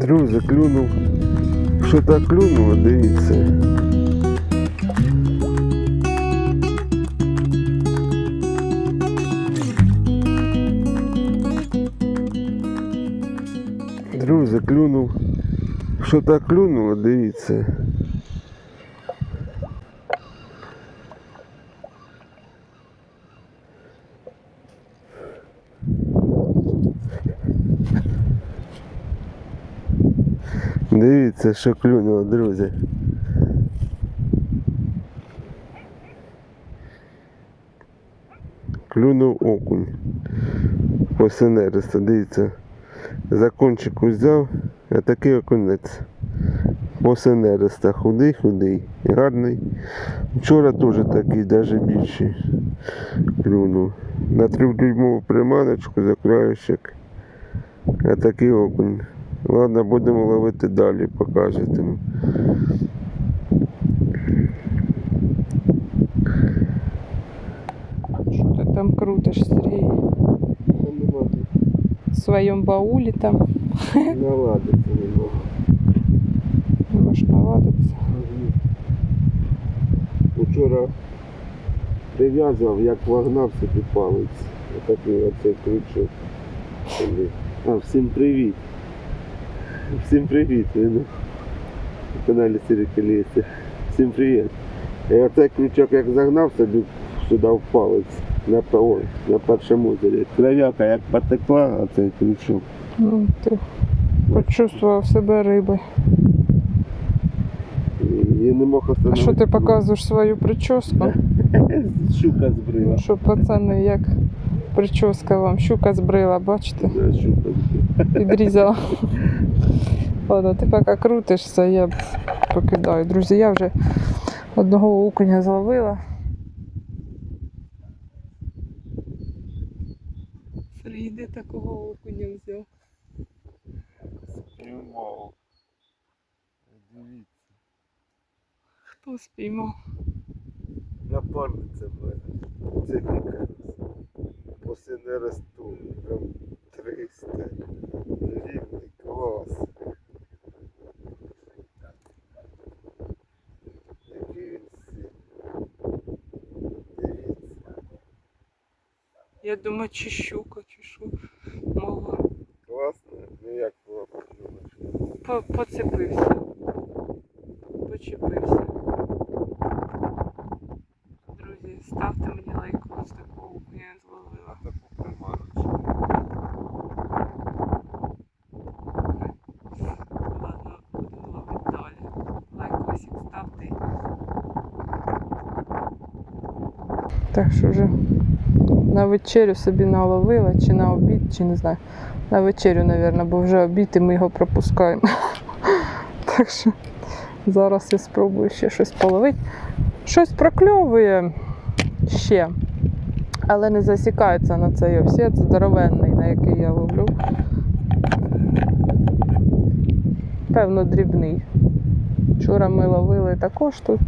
Друзі, клюнув. Що так клюнуло, дивіться. Друзі, клюнув. Що так клюнуло, дивіться. Дивіться, що клюнуло, друзі. Клюнув окунь. Посинериста, дивіться. За кончик взяв, а такий окунець. Посинериста, худий, худий, гарний. Вчора теж такий, навіть більший. Клюнув. На трьохдюймову приманочку за краєшок. А такий окунь. Ладно, будемо ловити далі, покажете. Що ти там крутиш, Сергій? В своєму баулі там Наладиться немного. можеш наладитися. Вчора прив'язав, як вогнав собі палець. Отакий оцей собі. А, всім привіт. Всім привіт. Ви на каналі Ліси. Всім привіт. І оцей крючок як загнав собі сюди в палець. На, ой, на першому озері. Кровяка як потекла, а цей крючок. Ну, ти почувствував себе рибою. І я не мог А що ти показуєш свою прическу? Щука збрила. Ну, що пацани, як прическа вам, щука збрила, бачите? Да, щука збрила. Підрізала. Ладно, ти поки крутишся, я покидаю. Друзі, я вже одного окуня зловила. Сергій, де такого окуня взяв? Спіймав. Дивіться. Хто спіймав? Напарниця в мене. Це лікар. После не росту. Прям 300. Рівний клас. Який він сильний. Дивіться. Я думаю, чи щука, чи що. Мова. Класно. Ну як була подумаєш? По- Поцепився. Почепився. Друзі, ставте мені лайк, ось такого я зловила. таку приманочку. Ладно, будемо ловити далі. Лайкосик ставте. Так що вже на вечерю собі наловила, чи на обід, чи не знаю. На вечерю, мабуть, бо вже обід і ми його пропускаємо. Так що зараз я спробую ще щось половити. Щось прокльовує ще, але не засікається на цей овсет здоровенний, на який я ловлю. Певно, дрібний. Вчора ми ловили також тут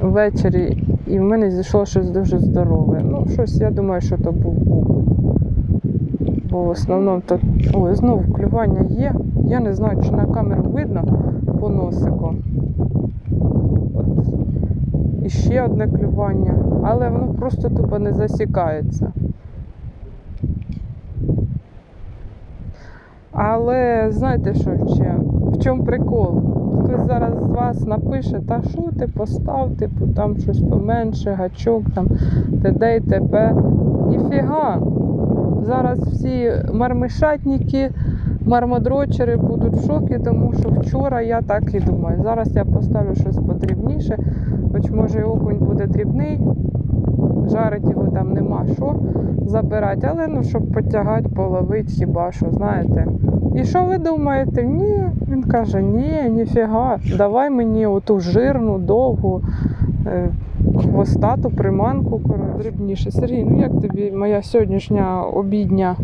ввечері, і в мене зійшло щось дуже здорове. Ну, щось, я думаю, що то був окунь. Бо в основному то. Ой, знову клювання є. Я не знаю, чи на камеру видно по носику. От. І ще одне клювання, але воно просто тупо не засікається. Але знаєте що ще? В чому прикол? Вас напише, та що ти постав, типу, там щось поменше, гачок, там т.д. і т.п. Ніфіга. Зараз всі мармишатники, мармодрочери будуть в шокі, тому що вчора я так і думаю. Зараз я поставлю щось подрібніше, хоч може окунь буде дрібний, жарить його там нема що забирати, але ну, щоб потягати, половити, хіба що, знаєте. І що ви думаєте? Ні, він каже, ні, ніфіга, давай мені оту жирну, довгу, е, хвостату приманку коротше, дрібніше. Сергій, ну як тобі моя сьогоднішня обідня?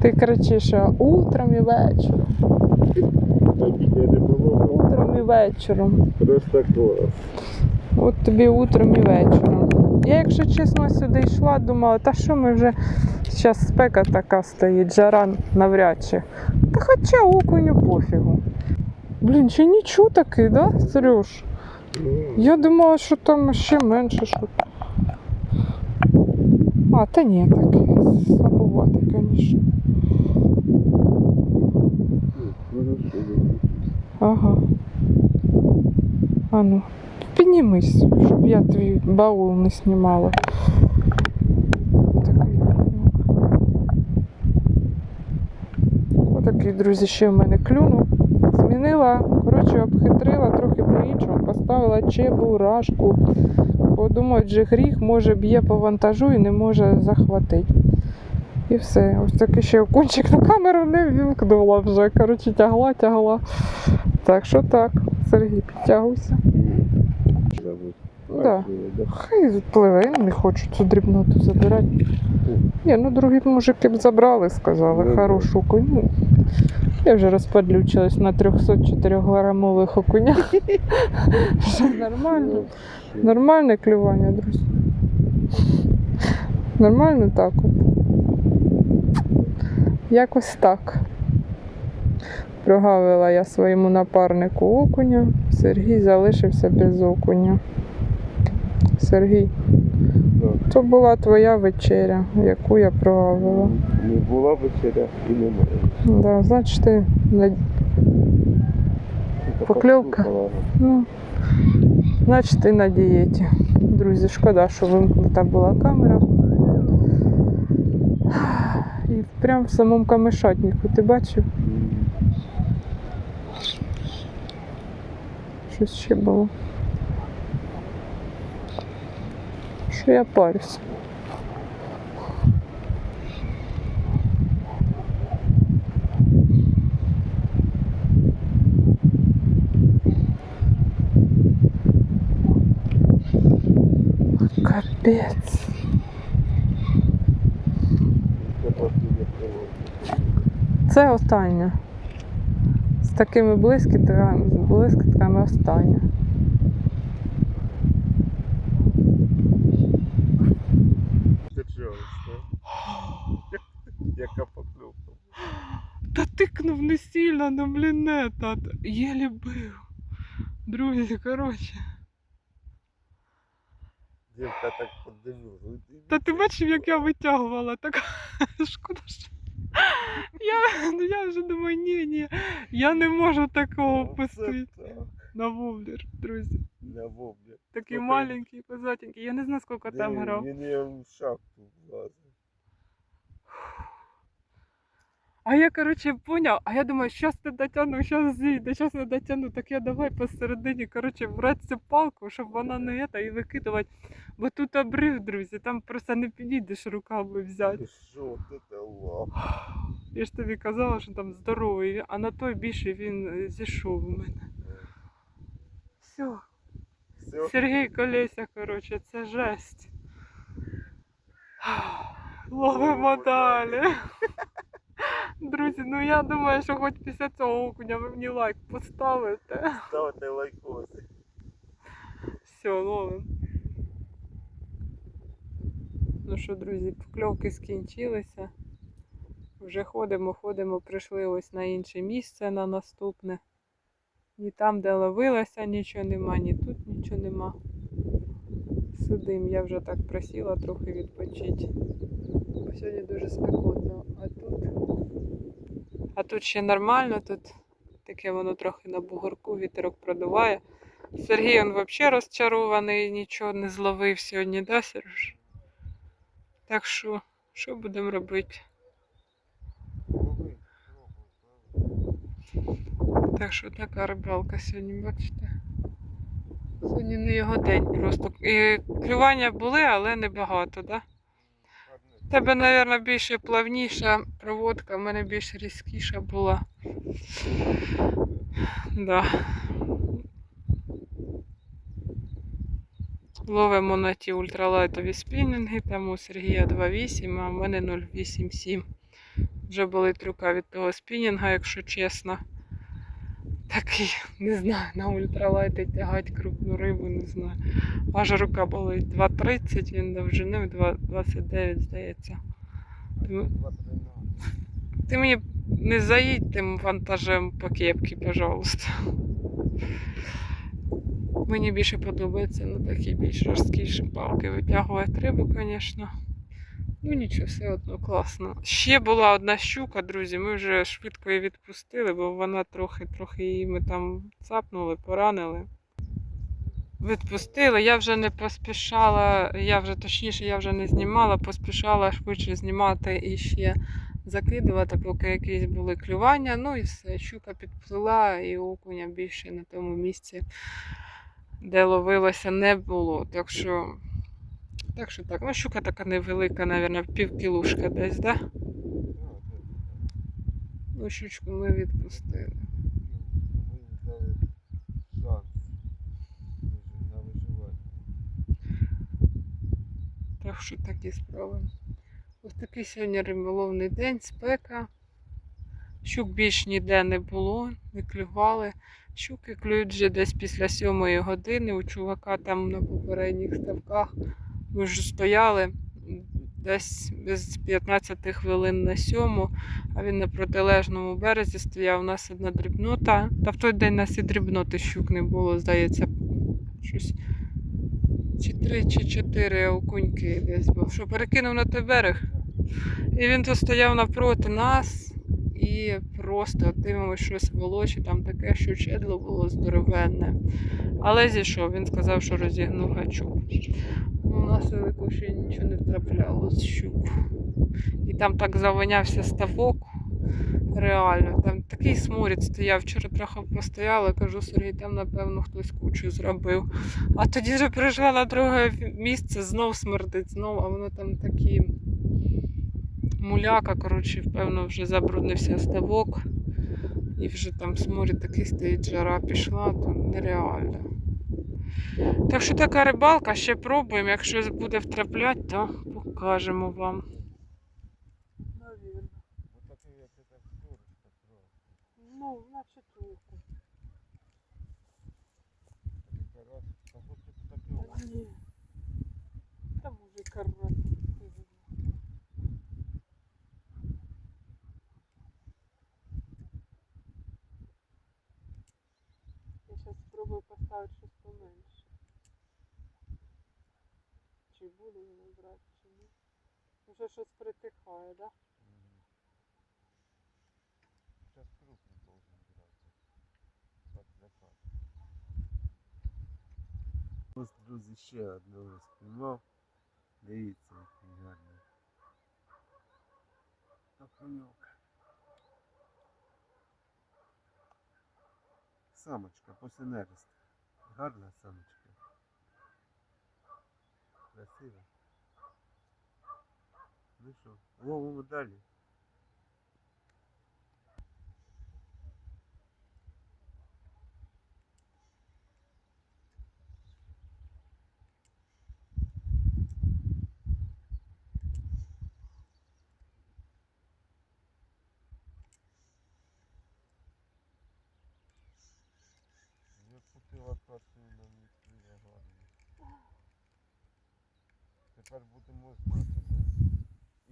Ти кричиш утром і вечором. Утром і вечором. Просто клас. От тобі утром і вечором. Я, якщо чесно, сюди йшла, думала, та що ми вже Зараз спека така стоїть, жара навряд чи. Та хоча окуню пофігу. Блін, ще нічого такий, да, Сереж? Я думала, що там ще менше що. А, та ні, такий слабоватий, звісно. Ага. А ну, піднімись, щоб я твій баул не знімала. Такий. Отакий, друзі, ще в мене клюнув. Змінила, коротше, обхитрила трохи по-іншому, поставила чебурашку. Бо думають, же гріх, може б'є по вантажу і не може захватити. І все. Ось такий ще окунчик на камеру не вімкнула вже. Коротше, тягла, тягла. Так що так, Сергій, підтягуйся. Да. Хай відпливе, я не хочу цю дрібноту забирати. Ні, ну другі мужики б забрали, сказали, Ну, хорошу. Ну, Я вже розподлючилась на 304 грамових окунях. Вже нормально. Нормальне клювання, друзі. Нормально так. от. Якось так. Прогавила я своєму напарнику окуня. Сергій залишився без окуня. Сергій, це була твоя вечеря, яку я прогавила. Не була вечеря і немає. Да, значить, ти на- Покльовка. Ну, значить, ти на дієті. Друзі, шкода, що вимкнута була камера. І прямо в самому камешатнику ти бачив, щось ще було. Що я парюсь. Капець. Це остання. З такими блискітками, блискітками остання. Яка покльовка. Та тикнув не сильно, ну блін, не, тат. Єлі бив. Друзі, коротше. Дівка так подивилась. Та ти бачив, як я витягувала, так шкода, що. Я, ну я вже думаю, ні, ні, я не можу такого пустити на воблер, друзі. На воблі. Такий маленький, козатенький. Я не знаю, скільки там грав. Він я в шапку влазив. А я, коротше, поняв, а я думаю, щас не дотягну, щас зійде, щас не дотягну. Так я давай посередині, коротше, брати цю палку, щоб вона не ета, і викидувати. Бо тут обрив, друзі, там просто не підійдеш руками взяти. Що ти дала? Я ж тобі казала, що там здоровий, а на той більше він е, зійшов у мене. Все, Все. Сергій Колеся, коротше, це жесть. Ловимо далі. Друзі, ну я думаю, що хоч після цього окуня ви мені лайк поставите. Ставте лайкоси. Все, ловим. Ну що, друзі, покльовки скінчилися. Вже ходимо, ходимо, прийшли ось на інше місце на наступне. Ні там, де ловилася, нічого нема, ні тут нічого нема. Сидим, я вже так просіла трохи відпочити. Бо сьогодні дуже спекотно, а тут. Ще нормально, тут таке воно трохи на бугорку, вітерок продуває. Сергій він взагалі розчарований, нічого не зловив сьогодні, да, Сереж? Так що, що будемо робити? Так що така рибалка сьогодні, бачите? Сьогодні не його день просто. І клювання були, але небагато, да? Тебе, мабуть, більше плавніша проводка, в мене більш різкіша була. Да. Ловимо на ті ультралайтові спінінги, там у Сергія 2,8, а в мене 0,87. Вже були трюка від того спінінга, якщо чесно. Такий, не знаю, на ультралайти тягати крупну рибу, не знаю. Аж рука болить 2,30, він довжинив 2,29, здається. Ти, мені не заїдь тим вантажем по кепки, пожалуйста. Мені більше подобається на такі більш жорсткіші палки витягувати рибу, звісно. Ну нічого, все одно класно. Ще була одна щука, друзі. Ми вже швидко її відпустили, бо вона трохи, трохи її ми там цапнули, поранили. Відпустили. Я вже не поспішала, я вже точніше, я вже не знімала, поспішала швидше знімати і ще закидувати, поки якісь були клювання. Ну і все. Щука підплила, і окуня більше на тому місці, де ловилося, не було. Так що. Так що так, ну щука така невелика, мабуть, півкілушка десь, да? Ну, щучку ми відпустили. Так що такі справи. Ось такий сьогодні риболовний день, спека. Щук більш ніде не було, не клювали. Щуки клюють вже десь після сьомої години. У чувака там на попередніх ставках ми ж стояли десь без 15 хвилин на сьому, а він на протилежному березі стояв. У нас одна дрібнота. Та в той день нас і дрібноти щук не було, здається, щось. Чи три, чи чотири окуньки десь був. Що перекинув на той берег. І він то стояв навпроти нас і просто дивимося щось волочі, там таке, що чедло було здоровенне. Але зійшов, він сказав, що розігнув гачок. Ну, У нас велико ще нічого не трапляло з щук. І там так завонявся ставок. Реально, там такий сморід стояв. Вчора трохи постояла, кажу, Сергій, там, напевно, хтось кучу зробив. А тоді вже прийшла на друге місце, знов смердить, знов, а воно там такі муляка, коротше, певно, вже забруднився ставок. І вже там сморі такий стоїть, жара пішла, то нереально. Так що така рибалка, ще пробуємо. Якщо буде втрапляти, то покажемо вам. Навірно. Ну, такий, як це так сторож, так просто. Ну, на четверку. Такий раз, та хоч тут такого. Ні. Там уже карась. Я зараз поставити щось поменше. Чи буде воно брати, чи ні. Вже щось притихає, да? Сейчас крупный должен закат. Ось, друзі, ще одного спіймав. Дивіться, який гарний. Окуньок. Самочка після нересту. Гарна самочка. Красива. Ну що, ловимо далі. Тепер будемо знати. де.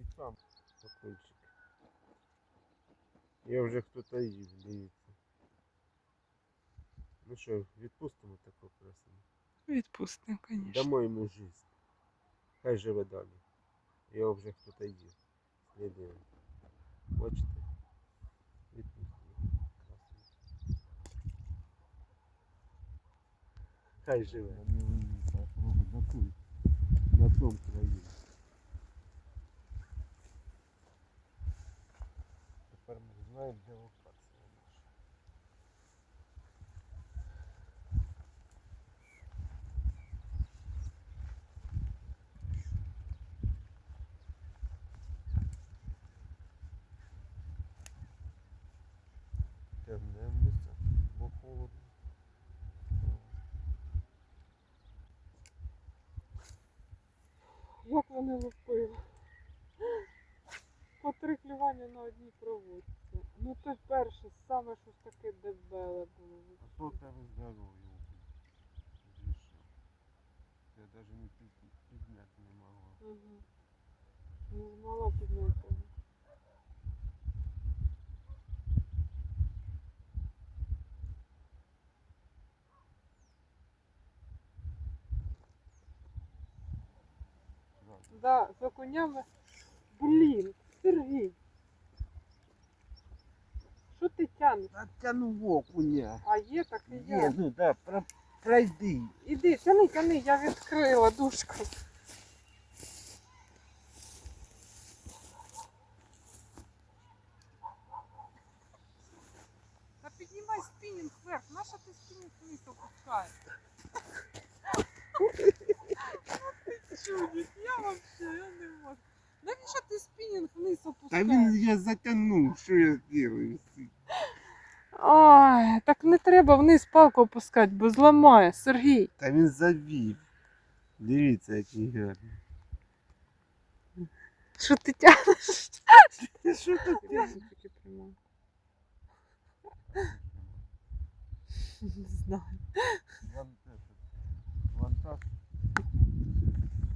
І сам покольчик. Я вже хто-то їв, дивіться. Ну що, відпустимо таку красу. Відпустимо, звісно. Дамо йому жизнь. Хай живе далі. Його вже хто-то їв. Слідуємо. Бачите? Відпустимо. Красиво. Хай живе. На том краю. Тепер ми знаємо, де локація наша. Темне місце, бо холодно. Як вони лупили? По три клювання на одній проводці. Ну це перше, саме щось таке дебеле було. А то у тебе здоров'я. Зійшов. Я навіть не під- підняти не могла. Угу. Не змогла підняти. Да, з окунями. Блін, Сергій. Що ти тянеш? Та тяну окуня. А є так і Є, я. ну да, про- пройди. Іди, тяни, тяни, я відкрила дужку. Та піднімай спінінг вверх. Наша ти спінінг вниз опускаєш? Чудик, я вообще, я не можу. Навіщо ти спінінг вниз Та опускаєш? він я затягнув, що я зроблю? Ай, так не треба вниз палку опускати, бо зламає, Сергій. Та він завів. Дивіться, який гарний. Що ти тягнеш? Що тут? Не знаю.